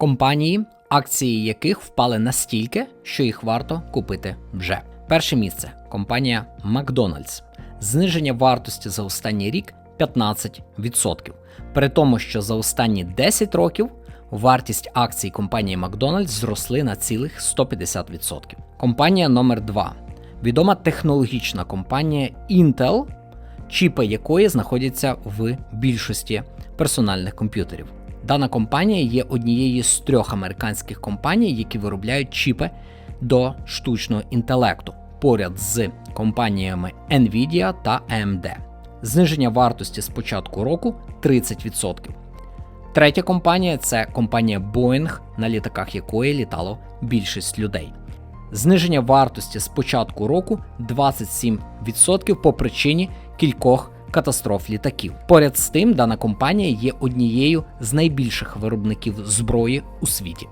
Компанії, акції яких впали настільки, що їх варто купити вже. Перше місце компанія Макдональдс. Зниження вартості за останній рік 15%. При тому, що за останні 10 років вартість акцій компанії Макдональдс зросли на цілих 150%. Компанія номер 2 відома технологічна компанія Intel, чіпи якої знаходяться в більшості персональних комп'ютерів. Дана компанія є однією з трьох американських компаній, які виробляють чіпи до штучного інтелекту поряд з компаніями Nvidia та AMD. Зниження вартості з початку року 30%. Третя компанія це компанія Boeing, на літаках якої літало більшість людей. Зниження вартості з початку року 27% по причині кількох катастроф літаків. Поряд з тим, дана компанія є однією з найбільших виробників зброї у світі.